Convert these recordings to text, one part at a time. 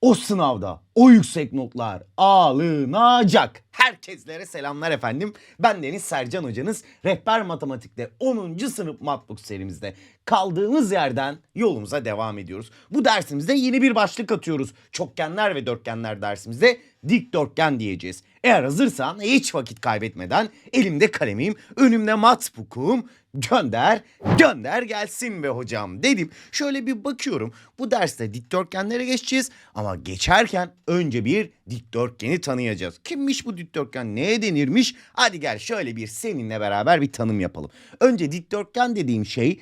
O sınavda o yüksek notlar alınacak. Herkeslere selamlar efendim. Ben Deniz Sercan hocanız. Rehber Matematik'te 10. sınıf matbuk serimizde kaldığımız yerden yolumuza devam ediyoruz. Bu dersimizde yeni bir başlık atıyoruz. Çokgenler ve dörtgenler dersimizde dikdörtgen diyeceğiz. Eğer hazırsan hiç vakit kaybetmeden elimde kalemim, önümde matbukum, gönder, gönder gelsin be hocam dedim. Şöyle bir bakıyorum. Bu derste dikdörtgenlere geçeceğiz ama geçerken önce bir dikdörtgeni tanıyacağız. Kimmiş bu dikdörtgen? Neye denirmiş? Hadi gel şöyle bir seninle beraber bir tanım yapalım. Önce dikdörtgen dediğim şey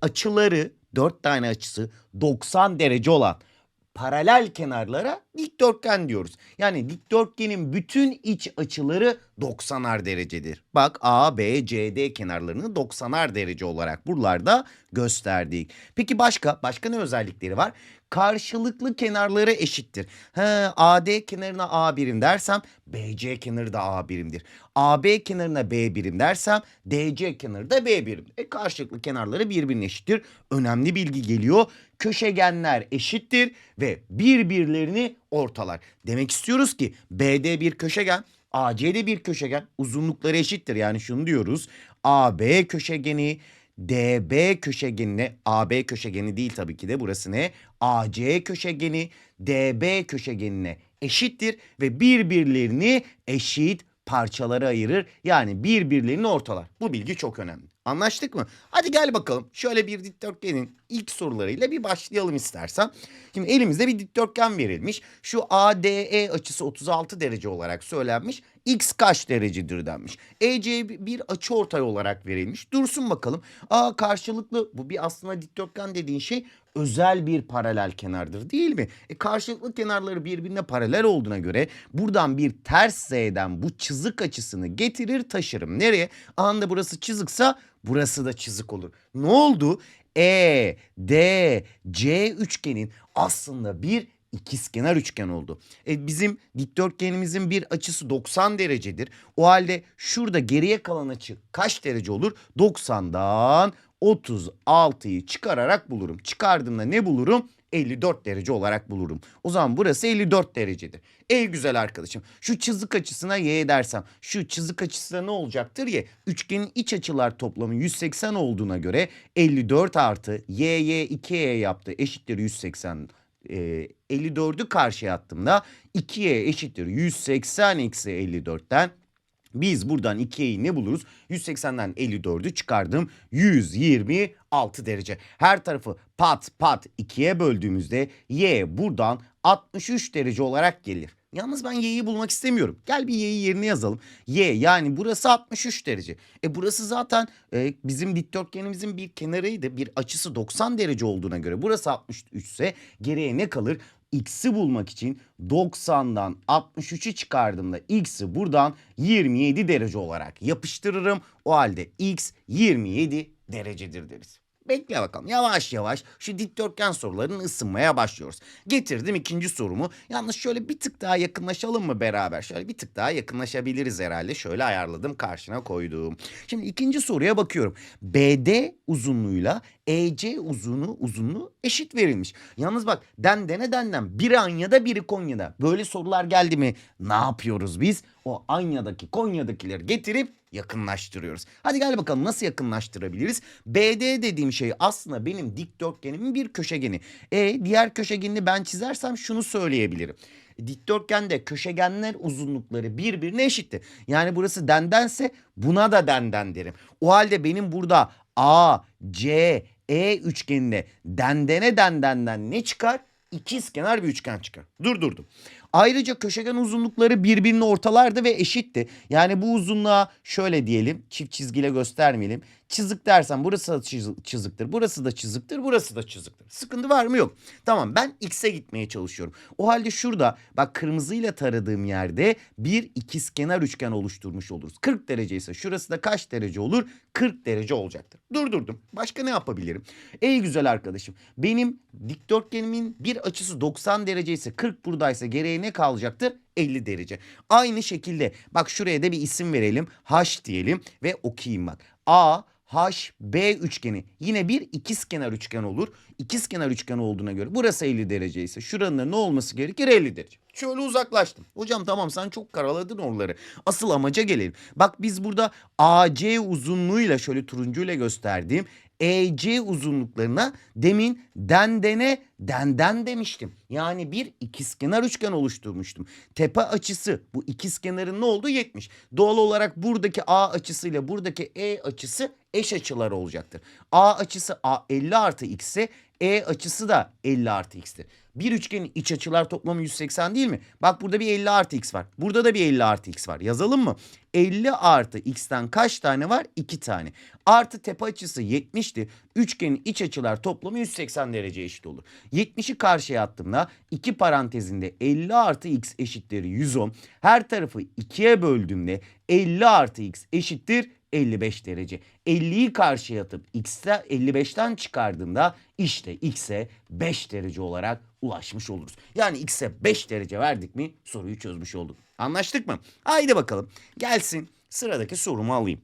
açıları, dört tane açısı 90 derece olan paralel kenarlara dikdörtgen diyoruz. Yani dikdörtgenin bütün iç açıları 90'ar derecedir. Bak A, B, C, D kenarlarını 90'ar derece olarak buralarda gösterdik. Peki başka? Başka ne özellikleri var? Karşılıklı kenarları eşittir. He, AD kenarına A birim dersem BC kenarı da A birimdir. AB kenarına B birim dersem DC kenarı da B birim. E karşılıklı kenarları birbirine eşittir. Önemli bilgi geliyor. Köşegenler eşittir ve birbirlerini ortalar. Demek istiyoruz ki BD bir köşegen, AC'de bir köşegen uzunlukları eşittir. Yani şunu diyoruz. AB köşegeni DB köşegenine AB köşegeni değil tabii ki de burası ne? AC köşegeni DB köşegenine eşittir ve birbirlerini eşit parçalara ayırır. Yani birbirlerini ortalar. Bu bilgi çok önemli. Anlaştık mı? Hadi gel bakalım. Şöyle bir dikdörtgenin ilk sorularıyla bir başlayalım istersen. Şimdi elimizde bir dikdörtgen verilmiş. Şu ADE açısı 36 derece olarak söylenmiş. X kaç derecedir denmiş. EC bir açı ortay olarak verilmiş. Dursun bakalım. Aa karşılıklı bu bir aslında dikdörtgen dediğin şey özel bir paralel kenardır değil mi? E karşılıklı kenarları birbirine paralel olduğuna göre buradan bir ters z'den bu çizik açısını getirir taşırım. Nereye? Anda burası çiziksa burası da çizik olur. Ne oldu? E, D, C üçgenin aslında bir ikizkenar üçgen oldu. E bizim dikdörtgenimizin bir açısı 90 derecedir. O halde şurada geriye kalan açı kaç derece olur? 90'dan 36'yı çıkararak bulurum. Çıkardığımda ne bulurum? 54 derece olarak bulurum. O zaman burası 54 derecedir. Ey güzel arkadaşım şu çizik açısına y dersem şu çizik açısına ne olacaktır ya? Üçgenin iç açılar toplamı 180 olduğuna göre 54 artı y y 2y yaptı eşittir 180 e, 54'ü karşıya attığımda 2y eşittir 180 eksi 54'ten biz buradan 2'yi ne buluruz? 180'den 54'ü çıkardım. 126 derece. Her tarafı pat pat 2'ye böldüğümüzde y buradan 63 derece olarak gelir. Yalnız ben y'yi bulmak istemiyorum. Gel bir y'yi yerine yazalım. y yani burası 63 derece. E burası zaten e, bizim dikdörtgenimizin bir kenarıydı. Bir açısı 90 derece olduğuna göre burası 63 ise geriye ne kalır? X'i bulmak için 90'dan 63'ü çıkardığımda x'i buradan 27 derece olarak yapıştırırım. O halde x 27 derecedir deriz. Bekle bakalım yavaş yavaş şu dikdörtgen sorularının ısınmaya başlıyoruz. Getirdim ikinci sorumu. Yalnız şöyle bir tık daha yakınlaşalım mı beraber? Şöyle bir tık daha yakınlaşabiliriz herhalde. Şöyle ayarladım karşına koydum. Şimdi ikinci soruya bakıyorum. BD uzunluğuyla EC uzunluğu uzunluğu eşit verilmiş. Yalnız bak dendene denden biri Anya'da biri Konya'da. Böyle sorular geldi mi ne yapıyoruz biz? O Anya'daki Konya'dakileri getirip yakınlaştırıyoruz. Hadi gel bakalım nasıl yakınlaştırabiliriz? BD dediğim şey aslında benim dikdörtgenimin bir köşegeni. E diğer köşegenini ben çizersem şunu söyleyebilirim. Dikdörtgende köşegenler uzunlukları birbirine eşittir. Yani burası dendense buna da denden derim. O halde benim burada A, C, E üçgeninde dendene dendenden ne çıkar? İkizkenar bir üçgen çıkar. Durdurdum. Ayrıca köşegen uzunlukları birbirini ortalardı ve eşitti. Yani bu uzunluğa şöyle diyelim çift çizgiyle göstermeyelim. Çizik dersen burası da çiz- çiziktir, burası da çiziktir, burası da çiziktir. Sıkıntı var mı? Yok. Tamam ben x'e gitmeye çalışıyorum. O halde şurada bak kırmızıyla taradığım yerde bir ikizkenar üçgen oluşturmuş oluruz. 40 derece ise şurası da kaç derece olur? 40 derece olacaktır. Durdurdum. Başka ne yapabilirim? Ey güzel arkadaşım benim dikdörtgenimin bir açısı 90 derece ise 40 buradaysa geriye ne kalacaktır? 50 derece. Aynı şekilde bak şuraya da bir isim verelim. H diyelim ve okuyayım bak. A HB üçgeni yine bir ikizkenar üçgen olur. İkizkenar üçgen olduğuna göre burası 50 derece ise şuranın da ne olması gerekir 50 derece. Şöyle uzaklaştım. Hocam tamam sen çok karaladın oraları. Asıl amaca gelelim. Bak biz burada AC uzunluğuyla şöyle turuncuyla gösterdiğim EC uzunluklarına demin dendene denden demiştim. Yani bir ikizkenar üçgen oluşturmuştum. Tepe açısı bu ikizkenarın ne olduğu 70. Doğal olarak buradaki A açısıyla buradaki E açısı eş açılar olacaktır. A açısı A 50 artı x ise E açısı da 50 artı x'tir. Bir üçgenin iç açılar toplamı 180 değil mi? Bak burada bir 50 artı x var. Burada da bir 50 artı x var. Yazalım mı? 50 artı x'ten kaç tane var? 2 tane. Artı tepe açısı 70'ti. Üçgenin iç açılar toplamı 180 derece eşit olur. 70'i karşıya attığımda iki parantezinde 50 artı x eşittir 110. Her tarafı 2'ye böldüğümde 50 artı x eşittir 55 derece. 50'yi karşıya atıp x'te 55'ten çıkardığımda işte x'e 5 derece olarak ulaşmış oluruz. Yani x'e 5 derece verdik mi soruyu çözmüş olduk. Anlaştık mı? Haydi bakalım. Gelsin sıradaki sorumu alayım.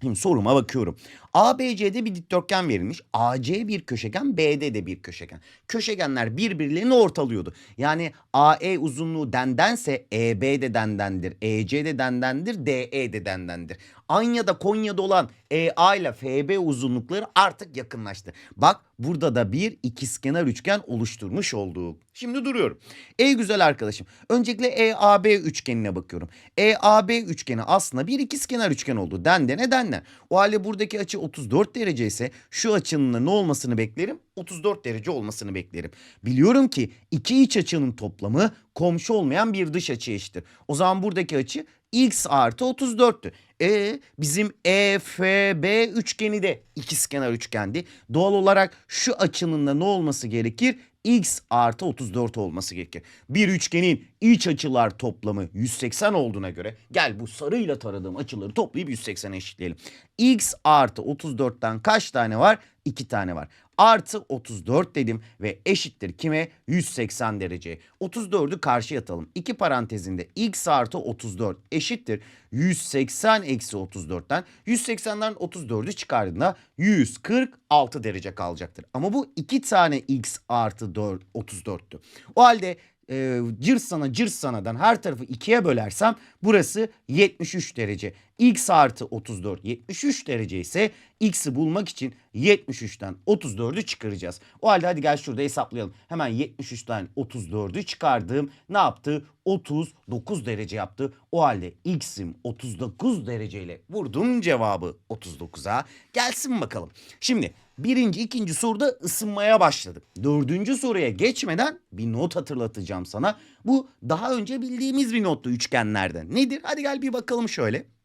Şimdi soruma bakıyorum. ABC'de bir dikdörtgen verilmiş. AC bir köşegen, BD de bir köşegen. Köşegenler birbirlerini ortalıyordu. Yani AE uzunluğu dendense EB de dendendir, EC de dendendir, DE de dendendir. Anya'da Konya'da olan EA ile FB uzunlukları artık yakınlaştı. Bak burada da bir ikizkenar üçgen oluşturmuş olduk. Şimdi duruyorum. Ey güzel arkadaşım. Öncelikle EAB üçgenine bakıyorum. EAB üçgeni aslında bir ikizkenar üçgen oldu. Dendene denden. O halde buradaki açı 34 derece ise şu açının da ne olmasını beklerim? 34 derece olmasını beklerim. Biliyorum ki iki iç açının toplamı komşu olmayan bir dış açı eşittir. O zaman buradaki açı x artı 34'tü. E bizim EFB üçgeni de ikizkenar üçgendi. Doğal olarak şu açının da ne olması gerekir? x artı 34 olması gerekir. Bir üçgenin iç açılar toplamı 180 olduğuna göre gel bu sarıyla taradığım açıları toplayıp 180'e eşitleyelim. X artı 34'ten kaç tane var? 2 tane var. Artı 34 dedim ve eşittir kime? 180 derece. 34'ü karşıya atalım. İki parantezinde x artı 34 eşittir. 180 eksi 34'ten 180'den 34'ü çıkardığında 146 derece kalacaktır. Ama bu iki tane x artı 4, 34'tü. O halde e, cırsana cırsanadan her tarafı ikiye bölersem burası 73 derece. X artı 34 73 derece ise x'i bulmak için 73'ten 34'ü çıkaracağız. O halde hadi gel şurada hesaplayalım. Hemen 73'ten 34'ü çıkardım. Ne yaptı? 39 derece yaptı. O halde x'im 39 dereceyle vurdum cevabı 39'a. Gelsin bakalım. Şimdi birinci, ikinci soruda ısınmaya başladık. Dördüncü soruya geçmeden bir not hatırlatacağım sana. Bu daha önce bildiğimiz bir nottu üçgenlerden. Nedir? Hadi gel bir bakalım şöyle.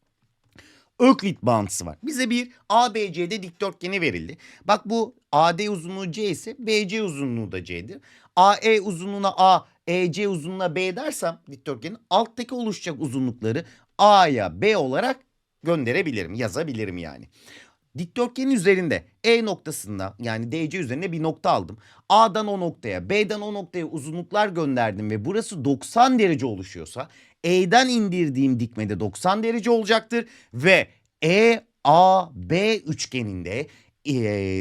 Öklit bağıntısı var. Bize bir ABC'de dikdörtgeni verildi. Bak bu AD uzunluğu C ise BC uzunluğu da C'dir. AE uzunluğuna A, EC uzunluğuna B dersem dikdörtgenin alttaki oluşacak uzunlukları A'ya B olarak gönderebilirim, yazabilirim yani. Dikdörtgenin üzerinde E noktasında yani DC üzerine bir nokta aldım. A'dan o noktaya, B'den o noktaya uzunluklar gönderdim ve burası 90 derece oluşuyorsa E'den indirdiğim dikmede 90 derece olacaktır ve E A B üçgeninde e,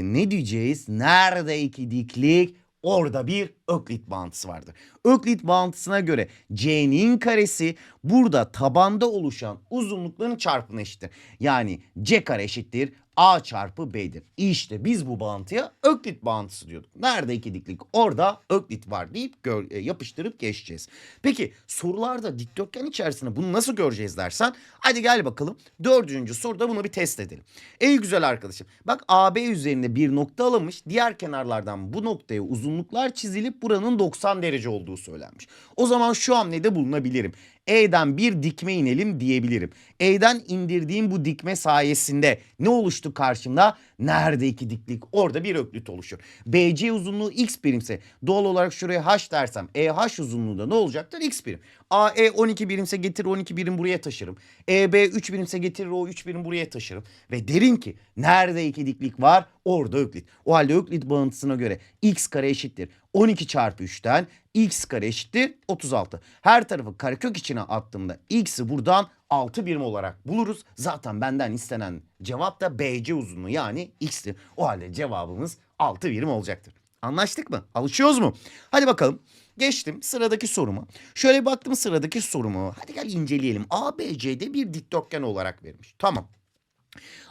ne diyeceğiz? Nerede iki diklik? Orada bir Öklit bağıntısı vardır. Öklit bağıntısına göre C'nin karesi burada tabanda oluşan uzunlukların çarpımına eşittir. Yani C kare eşittir A çarpı B'dir. İşte biz bu bağıntıya Öklit bağıntısı diyorduk. Nerede iki diklik? Orada Öklit var deyip gör, e, yapıştırıp geçeceğiz. Peki sorularda dikdörtgen içerisinde bunu nasıl göreceğiz dersen hadi gel bakalım. Dördüncü soruda bunu bir test edelim. Ey güzel arkadaşım bak AB üzerinde bir nokta alınmış. Diğer kenarlardan bu noktaya uzunluklar çizilip buranın 90 derece olduğu söylenmiş. O zaman şu hamlede bulunabilirim. E'den bir dikme inelim diyebilirim. E'den indirdiğim bu dikme sayesinde ne oluştu karşımda? Nerede iki diklik? Orada bir öklit oluşur. BC uzunluğu x birimse doğal olarak şuraya h dersem EH uzunluğu da ne olacaktır? x birim. AE 12 birimse getirir 12 birim buraya taşırım. EB 3 birimse getirir o 3 birim buraya taşırım. Ve derim ki nerede iki diklik var? Orada öklit. O halde öklit bağıntısına göre x kare eşittir. 12 çarpı 3'ten x kare eşittir 36. Her tarafı karekök içine attığımda x'i buradan 6 birim olarak buluruz. Zaten benden istenen cevap da BC uzunluğu yani x'tir. O halde cevabımız 6 birim olacaktır. Anlaştık mı? Alışıyoruz mu? Hadi bakalım. Geçtim sıradaki soruma. Şöyle baktım sıradaki sorumu. Hadi gel inceleyelim. ABC'de bir dikdörtgen olarak vermiş. Tamam.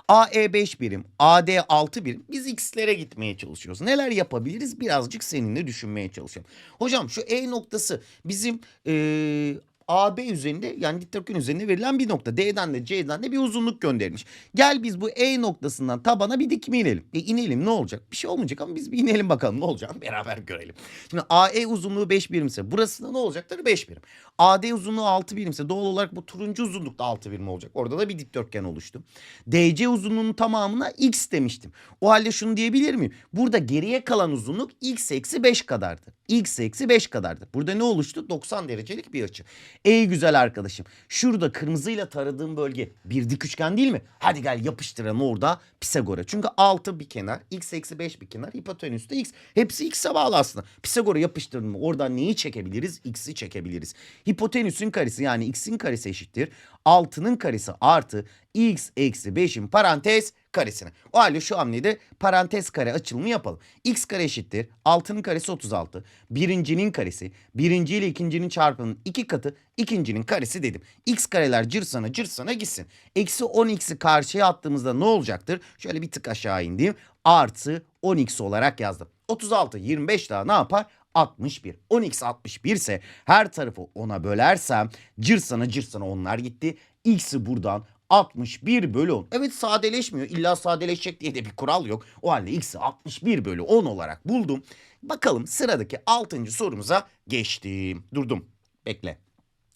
AE 5 birim, AD 6 birim. Biz x'lere gitmeye çalışıyoruz. Neler yapabiliriz? Birazcık seninle düşünmeye çalışıyorum. Hocam şu E noktası bizim eee AB üzerinde yani dikdörtgen üzerinde verilen bir nokta. D'den de C'den de bir uzunluk gönderilmiş. Gel biz bu E noktasından tabana bir dikme inelim. E inelim ne olacak? Bir şey olmayacak ama biz bir inelim bakalım ne olacak beraber görelim. Şimdi AE uzunluğu 5 birimse burası da ne olacaktır? 5 birim. AD uzunluğu 6 birimse doğal olarak bu turuncu uzunluk da 6 birim olacak. Orada da bir dikdörtgen oluştu. DC uzunluğunun tamamına x demiştim. O halde şunu diyebilir miyim? Burada geriye kalan uzunluk x eksi 5 kadardır. x eksi 5 kadardır. Burada ne oluştu? 90 derecelik bir açı. Ey güzel arkadaşım. Şurada kırmızıyla taradığım bölge bir dik üçgen değil mi? Hadi gel yapıştıralım orada Pisagor'a. Çünkü 6 bir kenar, x eksi 5 bir kenar, hipotenüs de x. Hepsi x'e bağlı aslında. Pisagor'a yapıştırdın mı oradan neyi çekebiliriz? X'i çekebiliriz. Hipotenüsün karesi yani x'in karesi eşittir. 6'nın karesi artı x eksi 5'in parantez karesine. O halde şu hamlede parantez kare açılımı yapalım. x kare eşittir. 6'nın karesi 36. Birincinin karesi. Birinci ile ikincinin çarpımının iki katı. ikincinin karesi dedim. x kareler cırsana cırsana gitsin. Eksi 10x'i karşıya attığımızda ne olacaktır? Şöyle bir tık aşağı indim. Artı 10x olarak yazdım. 36 25 daha ne yapar? 61. 10x 61 ise her tarafı 10'a bölersem cırsana cırsana onlar gitti. X'i buradan 61 bölü 10. Evet sadeleşmiyor. İlla sadeleşecek diye de bir kural yok. O halde x'i 61 bölü 10 olarak buldum. Bakalım sıradaki 6. sorumuza geçtim. Durdum. Bekle.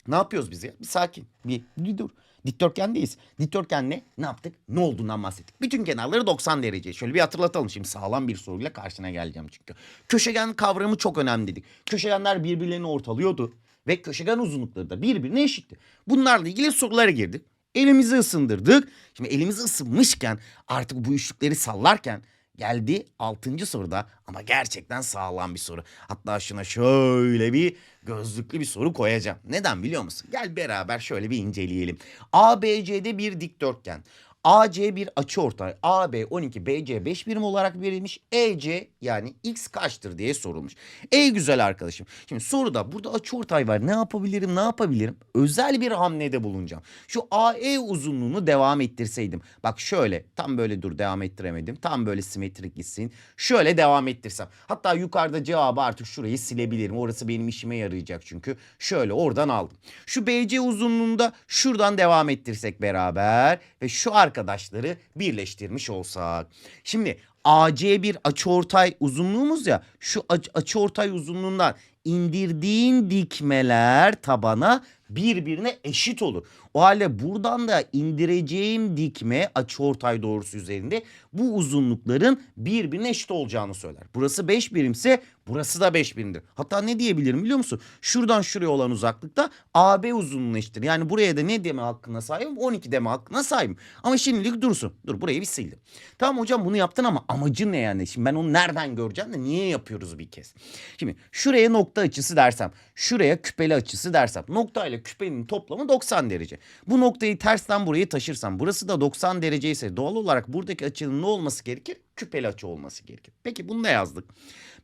Ne yapıyoruz biz ya? Bir sakin. Bir, bir dur. Dikdörtgendeyiz. Dikdörtgen ne? Ne yaptık? Ne olduğundan bahsettik. Bütün kenarları 90 derece. Şöyle bir hatırlatalım. Şimdi sağlam bir soruyla karşına geleceğim çünkü. Köşegen kavramı çok önemli dedik. Köşegenler birbirlerini ortalıyordu. Ve köşegen uzunlukları da birbirine eşitti. Bunlarla ilgili sorulara girdik. Elimizi ısındırdık. Şimdi elimizi ısınmışken artık bu üçlükleri sallarken geldi 6. soruda ama gerçekten sağlam bir soru. Hatta şuna şöyle bir gözlüklü bir soru koyacağım. Neden biliyor musun? Gel beraber şöyle bir inceleyelim. ABC'de bir dikdörtgen. AC bir açıortay. AB 12, BC 5 birim olarak verilmiş. EC yani x kaçtır diye sorulmuş. Ey güzel arkadaşım. Şimdi soruda burada açıortay var. Ne yapabilirim? Ne yapabilirim? Özel bir hamlede bulunacağım. Şu AE uzunluğunu devam ettirseydim. Bak şöyle tam böyle dur devam ettiremedim. Tam böyle simetrik gitsin. Şöyle devam ettirsem. Hatta yukarıda cevabı artık şurayı silebilirim. Orası benim işime yarayacak çünkü. Şöyle oradan aldım. Şu BC uzunluğunda şuradan devam ettirsek beraber ve şu arkadaşları birleştirmiş olsak. Şimdi AC bir açıortay uzunluğumuz ya şu aç- açıortay uzunluğundan indirdiğin dikmeler tabana birbirine eşit olur. O halde buradan da indireceğim dikme açıortay doğrusu üzerinde bu uzunlukların birbirine eşit olacağını söyler. Burası 5 birimse burası da 5 birimdir. Hatta ne diyebilirim biliyor musun? Şuradan şuraya olan uzaklıkta AB uzunluğuna eşittir. Yani buraya da ne deme hakkına sahibim? 12 deme hakkına sahibim. Ama şimdilik dursun. Dur burayı bir sildim. Tamam hocam bunu yaptın ama amacın ne yani? Şimdi ben onu nereden göreceğim de niye yapıyoruz bir kez? Şimdi şuraya nokta açısı dersem, şuraya küpeli açısı dersem. Nokta ile küpenin toplamı 90 derece. Bu noktayı tersten buraya taşırsam burası da 90 derece ise doğal olarak buradaki açının ne olması gerekir? Küpeli açı olması gerekir. Peki bunu da yazdık.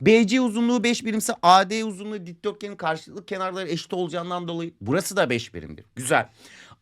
BC uzunluğu 5 birimse AD uzunluğu dikdörtgenin karşılıklı kenarları eşit olacağından dolayı burası da 5 birimdir. Güzel.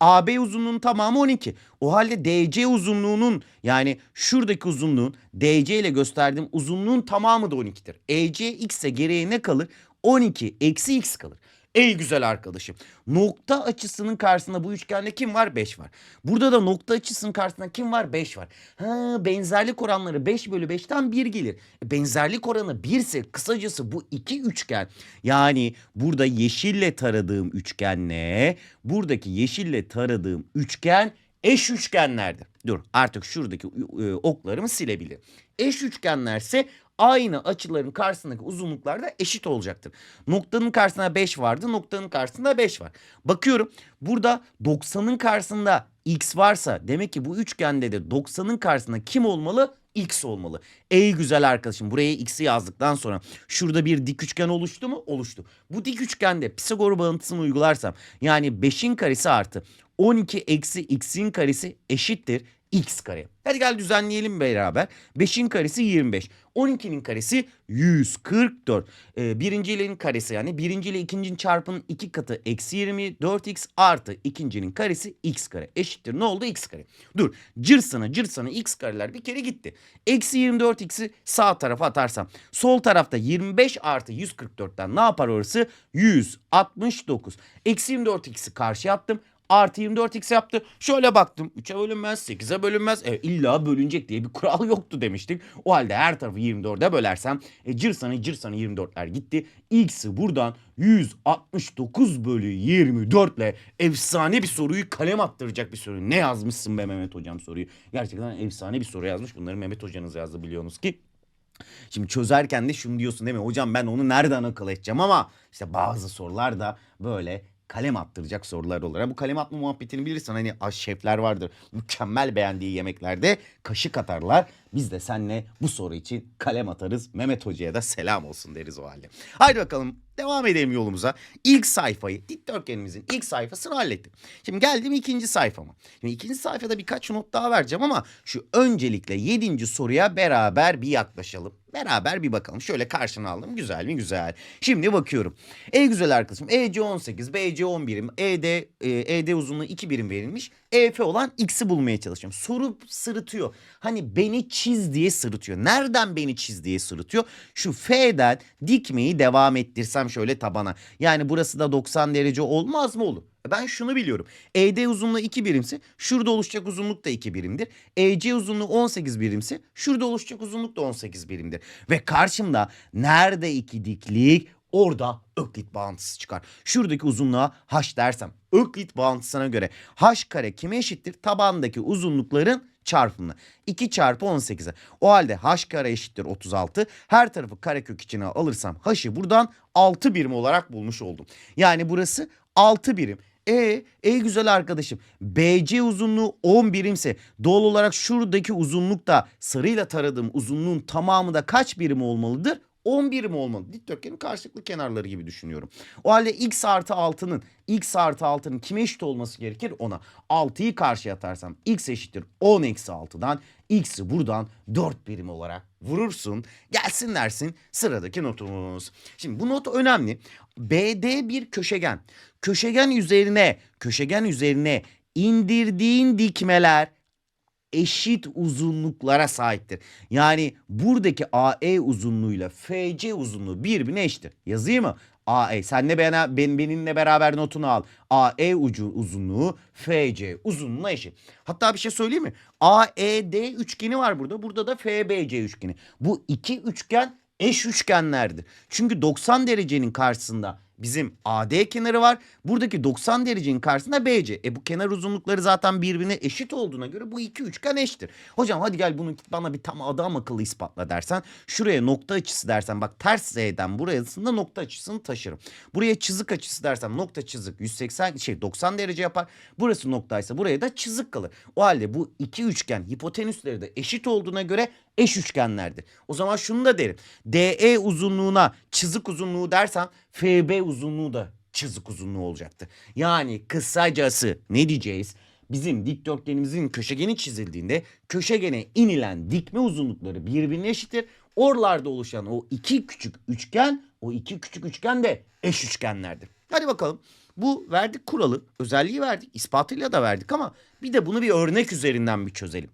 AB uzunluğunun tamamı 12. O halde DC uzunluğunun yani şuradaki uzunluğun DC ile gösterdiğim uzunluğun tamamı da 12'tir. EC x ise geriye ne kalır? 12 eksi x kalır. Ey güzel arkadaşım. Nokta açısının karşısında bu üçgende kim var? 5 var. Burada da nokta açısının karşısında kim var? 5 var. Ha, benzerlik oranları 5 bölü 5'ten 1 gelir. E, Benzerlik oranı 1 ise kısacası bu iki üçgen. Yani burada yeşille taradığım üçgenle buradaki yeşille taradığım üçgen eş üçgenlerdir. Dur artık şuradaki e, oklarımı silebilirim. Eş üçgenlerse aynı açıların karşısındaki uzunluklar da eşit olacaktır. Noktanın karşısında 5 vardı, noktanın karşısında 5 var. Bakıyorum burada 90'ın karşısında x varsa demek ki bu üçgende de 90'ın karşısında kim olmalı? X olmalı. Ey güzel arkadaşım buraya x'i yazdıktan sonra şurada bir dik üçgen oluştu mu? Oluştu. Bu dik üçgende Pisagor bağıntısını uygularsam yani 5'in karesi artı 12 eksi x'in karesi eşittir x kare. Hadi gel düzenleyelim beraber. 5'in karesi 25. 12'nin karesi 144. Ee, birincinin karesi yani birinci ile ikincinin çarpımının iki katı eksi 20 4x artı ikincinin karesi x kare eşittir. Ne oldu x kare? Dur cırsana cırsana x kareler bir kere gitti. Eksi 24x'i sağ tarafa atarsam sol tarafta 25 artı 144'ten ne yapar orası? 169. Eksi 24x'i karşıya attım artı 24x yaptı. Şöyle baktım 3'e bölünmez 8'e bölünmez. E, illa bölünecek diye bir kural yoktu demiştik. O halde her tarafı 24'e bölersem e, cırsanı cırsanı 24'ler gitti. X'i buradan 169 bölü 24 ile efsane bir soruyu kalem attıracak bir soru. Ne yazmışsın be Mehmet hocam soruyu. Gerçekten efsane bir soru yazmış. Bunları Mehmet hocanız yazdı biliyorsunuz ki. Şimdi çözerken de şunu diyorsun değil mi? Hocam ben onu nereden akıl edeceğim ama işte bazı sorular da böyle kalem attıracak sorular olur. Bu kalem atma muhabbetini bilirsin. Hani şefler vardır. Mükemmel beğendiği yemeklerde kaşık atarlar. Biz de seninle bu soru için kalem atarız. Mehmet Hoca'ya da selam olsun deriz o halde. Haydi bakalım devam edelim yolumuza. İlk sayfayı dikdörtgenimizin ilk sayfasını hallettim. Şimdi geldim ikinci sayfama. Şimdi ikinci sayfada birkaç not daha vereceğim ama şu öncelikle yedinci soruya beraber bir yaklaşalım. Beraber bir bakalım. Şöyle karşına aldım. Güzel mi? Güzel. Şimdi bakıyorum. E güzel arkadaşım. EC 18, BC 10 birim, ED, e, ED uzunluğu 2 birim verilmiş. EF olan X'i bulmaya çalışıyorum. Soru sırıtıyor. Hani beni çiz diye sırıtıyor. Nereden beni çiz diye sırıtıyor? Şu F'den dikmeyi devam ettirsem şöyle tabana. Yani burası da 90 derece olmaz mı olur? Ben şunu biliyorum. ED uzunluğu 2 birimse şurada oluşacak uzunluk da 2 birimdir. EC uzunluğu 18 birimse şurada oluşacak uzunluk da 18 birimdir. Ve karşımda nerede iki diklik orada öklit bağıntısı çıkar. Şuradaki uzunluğa h dersem öklit bağıntısına göre h kare kime eşittir? Tabandaki uzunlukların çarpımı. 2 çarpı 18'e. O halde h kare eşittir 36. Her tarafı karekök içine alırsam h'ı buradan 6 birim olarak bulmuş oldum. Yani burası 6 birim. E, e güzel arkadaşım. BC uzunluğu 10 birimse doğal olarak şuradaki uzunluk da sarıyla taradığım uzunluğun tamamı da kaç birim olmalıdır? 10 birim olmalı. Dikdörtgenin karşılıklı kenarları gibi düşünüyorum. O halde x artı 6'nın x artı 6'nın kime eşit olması gerekir? Ona. 6'yı karşıya atarsam x eşittir 10 eksi 6'dan x'i buradan 4 birim olarak vurursun. Gelsin dersin sıradaki notumuz. Şimdi bu not önemli. BD bir köşegen. Köşegen üzerine, köşegen üzerine indirdiğin dikmeler eşit uzunluklara sahiptir. Yani buradaki AE uzunluğuyla FC uzunluğu birbirine eşittir. Yazayım mı? AE senle bana, ben, benimle beraber notunu al. AE ucu uzunluğu FC uzunluğuna eşit. Hatta bir şey söyleyeyim mi? AED üçgeni var burada. Burada da FBC üçgeni. Bu iki üçgen eş üçgenlerdir. Çünkü 90 derecenin karşısında bizim AD kenarı var. Buradaki 90 derecenin karşısında BC. E bu kenar uzunlukları zaten birbirine eşit olduğuna göre bu iki üçgen eşittir. Hocam hadi gel bunu bana bir tam adam akıllı ispatla dersen. Şuraya nokta açısı dersen bak ters Z'den burasında nokta açısını taşırım. Buraya çizik açısı dersem nokta çizik 180 şey 90 derece yapar. Burası noktaysa buraya da çizik kalır. O halde bu iki üçgen hipotenüsleri de eşit olduğuna göre eş üçgenlerdir. O zaman şunu da derim. DE uzunluğuna çizik uzunluğu dersem FB uzunluğu da çizik uzunluğu olacaktı. Yani kısacası ne diyeceğiz? Bizim dikdörtgenimizin köşegeni çizildiğinde köşegene inilen dikme uzunlukları birbirine eşittir. Oralarda oluşan o iki küçük üçgen, o iki küçük üçgen de eş üçgenlerdir. Hadi bakalım. Bu verdik kuralı, özelliği verdik, ispatıyla da verdik ama bir de bunu bir örnek üzerinden bir çözelim.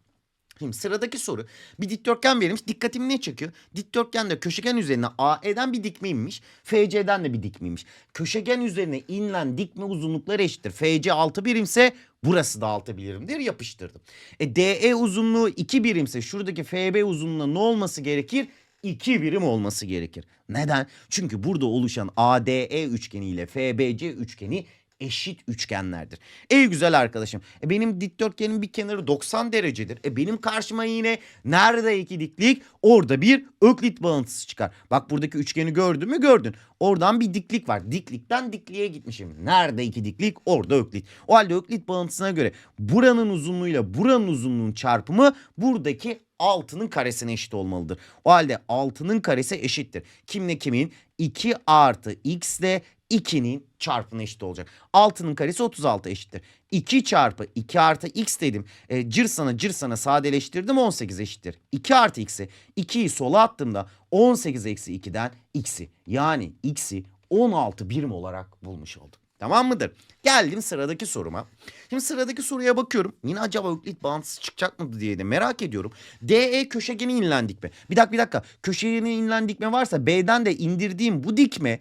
Şimdi sıradaki soru bir dikdörtgen verilmiş. Dikkatimi ne çekiyor? Dikdörtgende köşegen üzerine AE'den bir dikme inmiş. FC'den de bir dikme inmiş. Köşegen üzerine inilen dikme uzunlukları eşittir. FC 6 birimse burası da 6 birimdir. Yapıştırdım. E DE uzunluğu 2 birimse şuradaki FB uzunluğuna ne olması gerekir? 2 birim olması gerekir. Neden? Çünkü burada oluşan ADE üçgeni ile FBC üçgeni eşit üçgenlerdir. Ey güzel arkadaşım. E benim dikdörtgenin bir kenarı 90 derecedir. E benim karşıma yine nerede iki diklik? Orada bir öklit bağıntısı çıkar. Bak buradaki üçgeni gördün mü? Gördün. Oradan bir diklik var. Diklikten dikliğe gitmişim. Nerede iki diklik? Orada öklit. O halde öklit bağıntısına göre buranın uzunluğuyla buranın uzunluğun çarpımı buradaki altının karesine eşit olmalıdır. O halde altının karesi eşittir. Kimle kimin? 2 artı x ile 2'nin çarpımına eşit olacak. 6'nın karesi 36 eşittir. 2 çarpı 2 artı x dedim. E, cır sana cır sana sadeleştirdim 18 eşittir. 2 artı x'i 2'yi sola attığımda 18 eksi 2'den x'i yani x'i 16 birim olarak bulmuş oldum. Tamam mıdır? Geldim sıradaki soruma. Şimdi sıradaki soruya bakıyorum. Yine acaba Öklit bağıntısı çıkacak mı diye de merak ediyorum. DE köşegeni inlen dikme. Bir dakika bir dakika. Köşegeni inlen dikme varsa B'den de indirdiğim bu dikme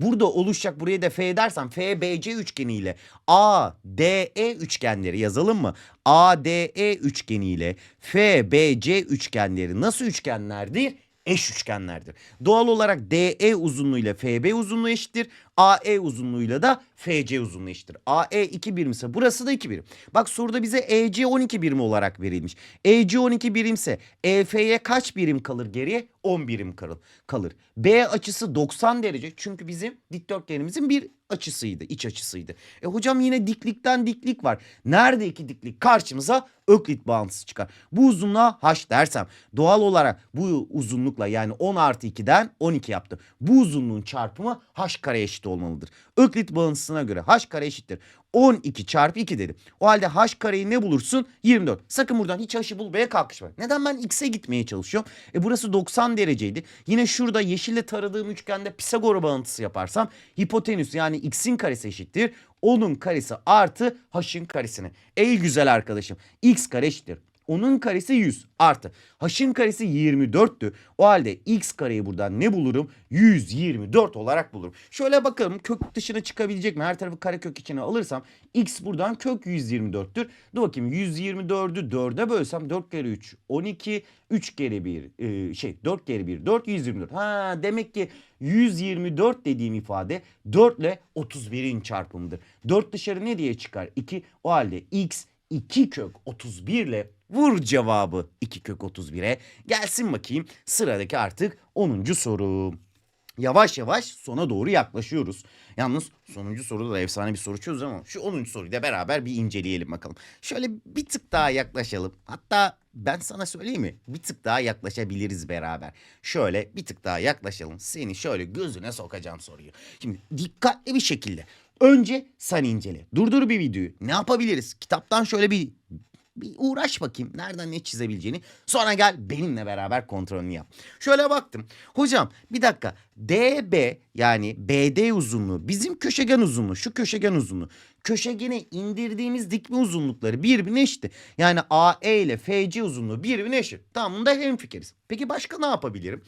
Burada oluşacak buraya da F dersem FBC üçgeniyle ADE üçgenleri yazalım mı? ADE üçgeniyle FBC üçgenleri nasıl üçgenlerdir? Eş üçgenlerdir. Doğal olarak DE uzunluğuyla FB uzunluğu eşittir. AE uzunluğuyla da FC uzunluğu eşittir. AE 2 birimse burası da 2 birim. Bak soruda bize EC 12 birim olarak verilmiş. EC 12 birimse EF'ye kaç birim kalır geriye? 10 birim kalır. B açısı 90 derece çünkü bizim dikdörtgenimizin bir açısıydı, iç açısıydı. E hocam yine diklikten diklik var. Nerede iki diklik? Karşımıza Öklit bağıntısı çıkar. Bu uzunluğa h dersem doğal olarak bu uzunlukla yani 10 artı 2'den 12 yaptı. Bu uzunluğun çarpımı h kare eşit olmalıdır. Öklit bağıntısına göre h kare eşittir. 12 çarpı 2 dedim. O halde h kareyi ne bulursun? 24. Sakın buradan hiç h'ı bulmaya kalkışma. Neden ben x'e gitmeye çalışıyorum? E burası 90 dereceydi. Yine şurada yeşille taradığım üçgende Pisagor bağıntısı yaparsam hipotenüs yani x'in karesi eşittir. Onun karesi artı h'ın karesine. Ey güzel arkadaşım. x kare eşittir. Onun karesi 100 artı. H'ın karesi 24'tü. O halde x kareyi buradan ne bulurum? 124 olarak bulurum. Şöyle bakalım kök dışına çıkabilecek mi? Her tarafı karekök içine alırsam x buradan kök 124'tür. Dur bakayım 124'ü 4'e bölsem 4 kere 3 12 3 kere 1 e, şey 4 kere 1 4 124. Ha demek ki 124 dediğim ifade 4 ile 31'in çarpımıdır. 4 dışarı ne diye çıkar? 2. O halde x 2 kök 31 ile vur cevabı 2 kök 31'e. Gelsin bakayım sıradaki artık 10. soru. Yavaş yavaş sona doğru yaklaşıyoruz. Yalnız sonuncu soruda da efsane bir soru çözüyoruz ama şu 10. soruyu da beraber bir inceleyelim bakalım. Şöyle bir tık daha yaklaşalım. Hatta ben sana söyleyeyim mi? Bir tık daha yaklaşabiliriz beraber. Şöyle bir tık daha yaklaşalım. Seni şöyle gözüne sokacağım soruyu. Şimdi dikkatli bir şekilde Önce sen incele. Durdur bir videoyu. Ne yapabiliriz? Kitaptan şöyle bir bir uğraş bakayım nereden ne çizebileceğini. Sonra gel benimle beraber kontrolünü yap. Şöyle baktım. Hocam bir dakika DB yani BD uzunluğu bizim köşegen uzunluğu şu köşegen uzunluğu. Köşegene indirdiğimiz dikme uzunlukları birbirine eşit. Yani AE ile FC uzunluğu birbirine eşit. Tamam bunda hemfikiriz. Peki başka ne yapabilirim?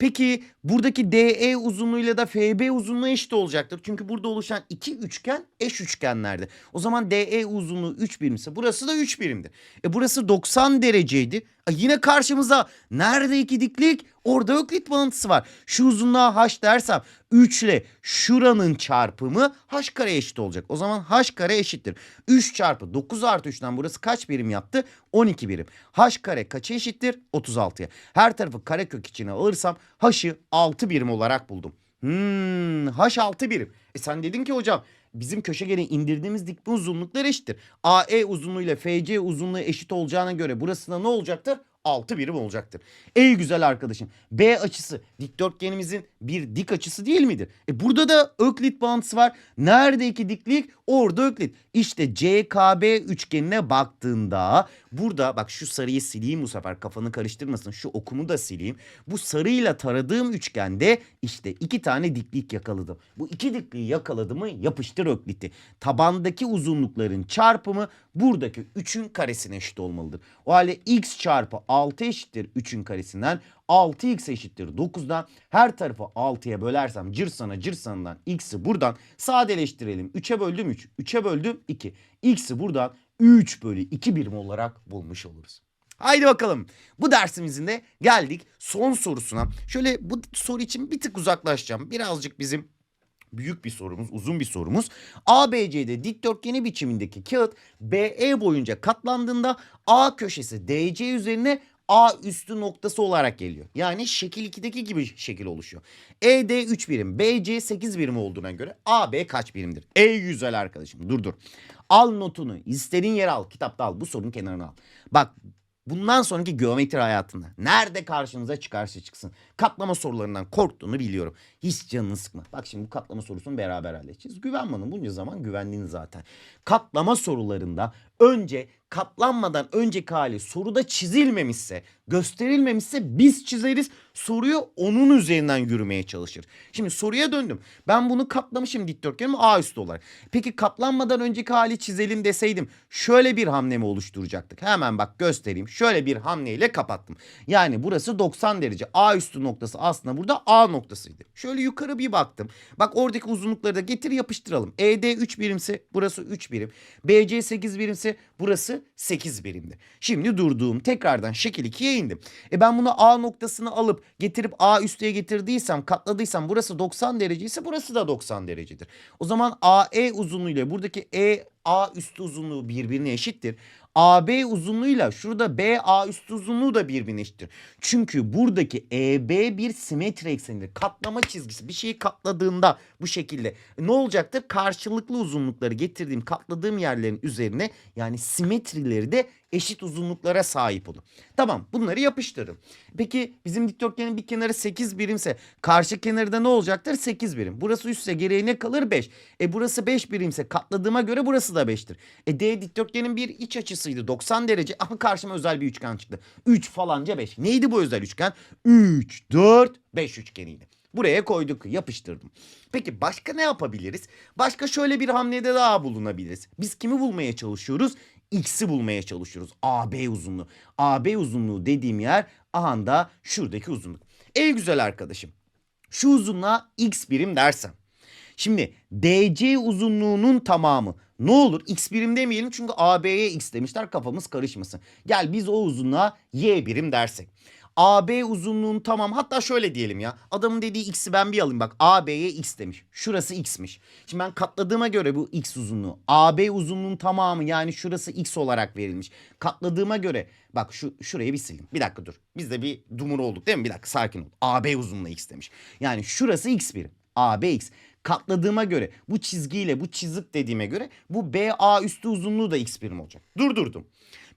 Peki buradaki DE uzunluğuyla da FB uzunluğu eşit olacaktır. Çünkü burada oluşan iki üçgen eş üçgenlerdi. O zaman DE uzunluğu 3 birimse burası da 3 birimdir. E burası 90 dereceydi. E yine karşımıza nerede iki diklik? Orada öklit bağıntısı var. Şu uzunluğa h dersem 3 ile şuranın çarpımı h kare eşit olacak. O zaman h kare eşittir. 3 çarpı 9 artı 3'ten burası kaç birim yaptı? 12 birim. h kare kaça eşittir? 36'ya. Her tarafı karekök içine alırsam h'ı 6 birim olarak buldum. Hmm, h 6 birim. E sen dedin ki hocam bizim köşegene indirdiğimiz dikme uzunlukları eşittir. AE uzunluğu ile FC uzunluğu eşit olacağına göre burasında ne olacaktır? 6 birim olacaktır. Ey güzel arkadaşım B açısı dikdörtgenimizin bir dik açısı değil midir? E burada da öklit bağıntısı var. Nerede iki diklik? Orada öklit. İşte CKB üçgenine baktığında burada bak şu sarıyı sileyim bu sefer kafanı karıştırmasın. Şu okumu da sileyim. Bu sarıyla taradığım üçgende işte iki tane diklik yakaladım. Bu iki dikliği yakaladı mı yapıştır ökliti. Tabandaki uzunlukların çarpımı buradaki 3'ün karesine eşit olmalıdır. O halde x çarpı 6 eşittir 3'ün karesinden 6x eşittir 9'dan her tarafı 6'ya bölersem cırsana cırsanından x'i buradan sadeleştirelim. 3'e böldüm 3. 3'e böldüm 2. x'i buradan 3 bölü 2 birim olarak bulmuş oluruz. Haydi bakalım. Bu dersimizin de geldik son sorusuna. Şöyle bu soru için bir tık uzaklaşacağım. Birazcık bizim büyük bir sorumuz, uzun bir sorumuz. ABC'de dikdörtgeni biçimindeki kağıt BE boyunca katlandığında A köşesi DC üzerine A üstü noktası olarak geliyor. Yani şekil 2'deki gibi şekil oluşuyor. ED 3 birim, BC 8 birim olduğuna göre AB kaç birimdir? Ey güzel arkadaşım dur dur. Al notunu istediğin yere al. Kitapta al. Bu sorunun kenarına al. Bak bundan sonraki geometri hayatında nerede karşınıza çıkarsa çıksın katlama sorularından korktuğunu biliyorum. Hiç canını sıkma. Bak şimdi bu katlama sorusunu beraber halledeceğiz. Güven bana bunca zaman güvendin zaten. Katlama sorularında önce katlanmadan önceki hali soruda çizilmemişse, gösterilmemişse biz çizeriz. Soruyu onun üzerinden yürümeye çalışır. Şimdi soruya döndüm. Ben bunu katlamışım dikdörtgenimi A üstü olarak. Peki katlanmadan önceki hali çizelim deseydim şöyle bir hamle mi oluşturacaktık? Hemen bak göstereyim. Şöyle bir hamleyle kapattım. Yani burası 90 derece. A üstü noktası aslında burada A noktasıydı. Şöyle yukarı bir baktım. Bak oradaki uzunlukları da getir yapıştıralım. ED 3 birimse burası 3 birim. BC 8 birimse burası 8 birimdi. Şimdi durduğum tekrardan şekil 2'ye indim. E ben bunu A noktasını alıp getirip A üstüye getirdiysem katladıysam burası 90 derece ise burası da 90 derecedir. O zaman AE uzunluğu ile buradaki E A üstü uzunluğu birbirine eşittir. AB uzunluğuyla şurada BA üstü uzunluğu da birbirine eşittir. Çünkü buradaki EB bir simetri eksenidir. Katlama çizgisi bir şeyi katladığında bu şekilde ne olacaktır? Karşılıklı uzunlukları getirdiğim katladığım yerlerin üzerine yani simetrileri de eşit uzunluklara sahip olur. Tamam bunları yapıştırırım. Peki bizim dikdörtgenin bir kenarı 8 birimse karşı kenarı da ne olacaktır? 8 birim. Burası 3 ise geriye ne kalır? 5. E burası 5 birimse katladığıma göre burası da 5'tir. E D dikdörtgenin bir iç açısıydı 90 derece ama karşıma özel bir üçgen çıktı. 3 falanca 5. Neydi bu özel üçgen? 3, 4, 5 üçgeniydi. Buraya koyduk, yapıştırdım. Peki başka ne yapabiliriz? Başka şöyle bir hamlede daha bulunabiliriz. Biz kimi bulmaya çalışıyoruz? X'i bulmaya çalışıyoruz. AB uzunluğu. AB uzunluğu dediğim yer aha da şuradaki uzunluk. Ey güzel arkadaşım. Şu uzunluğa X birim dersem. Şimdi DC uzunluğunun tamamı ne olur x birim demeyelim çünkü AB'ye x demişler kafamız karışmasın. Gel biz o uzunluğa y birim dersek. AB uzunluğun tamam hatta şöyle diyelim ya. Adamın dediği x'i ben bir alayım bak AB'ye x demiş. Şurası x'miş. Şimdi ben katladığıma göre bu x uzunluğu AB uzunluğun tamamı yani şurası x olarak verilmiş. Katladığıma göre bak şu şurayı bir sileyim. Bir dakika dur. Biz de bir dumur olduk değil mi? Bir dakika sakin ol. AB uzunluğu x demiş. Yani şurası x birim. AB x katladığıma göre bu çizgiyle bu çizik dediğime göre bu BA üstü uzunluğu da x birim olacak. Durdurdum.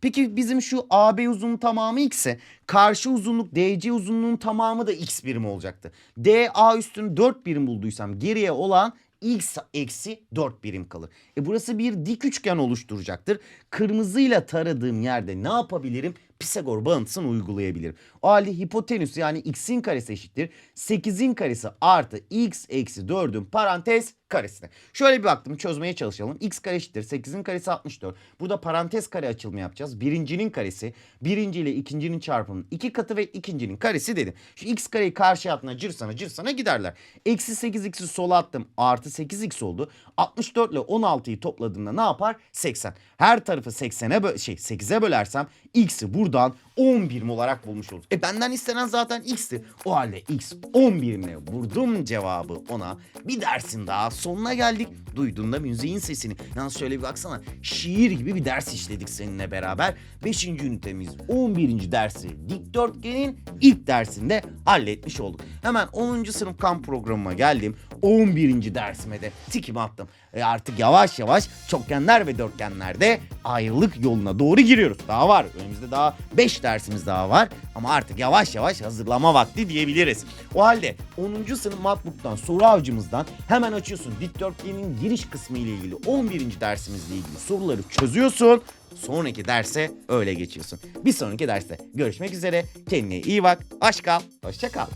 Peki bizim şu AB uzunluğu tamamı x ise karşı uzunluk DC uzunluğun tamamı da x birim olacaktı. DA üstünü 4 birim bulduysam geriye olan x eksi 4 birim kalır. E burası bir dik üçgen oluşturacaktır. Kırmızıyla taradığım yerde ne yapabilirim? Pisagor bağıntısını uygulayabilirim. O halde hipotenüs yani x'in karesi eşittir. 8'in karesi artı x eksi 4'ün parantez karesine. Şöyle bir baktım çözmeye çalışalım. x kare eşittir 8'in karesi 64. Burada parantez kare açılımı yapacağız. Birincinin karesi birinci ile ikincinin çarpımının iki katı ve ikincinin karesi dedim. Şu x kareyi karşıya attığında cırsana cırsana giderler. Eksi 8 x'i sola attım artı 8x oldu. 64 ile 16'yı topladığımda ne yapar? 80. Her tarafı 80'e bö- şey 8'e bölersem x'i buradan 10 birim olarak bulmuş oluruz. E benden istenen zaten x'ti. O halde x 10 birimle vurdum cevabı ona. Bir dersin daha sonuna geldik. Duyduğunda müziğin sesini. Yalnız şöyle bir baksana. Şiir gibi bir ders işledik seninle beraber. 5. ünitemiz 11. dersi dikdörtgenin ilk dersinde halletmiş olduk. Hemen 10. sınıf kamp programıma geldim. 11. dersime de tikimi attım. E artık yavaş yavaş çokgenler ve dörtgenlerde ayrılık yoluna doğru giriyoruz. Daha var. Önümüzde daha 5 dersimiz daha var. Ama artık yavaş yavaş hazırlama vakti diyebiliriz. O halde 10. sınıf matbuktan soru avcımızdan hemen açıyorsun. Dikdörtgenin giriş kısmı ile ilgili 11. dersimizle ilgili soruları çözüyorsun. Sonraki derse öyle geçiyorsun. Bir sonraki derste görüşmek üzere. Kendine iyi bak. Aşk kal. Hoşça kal.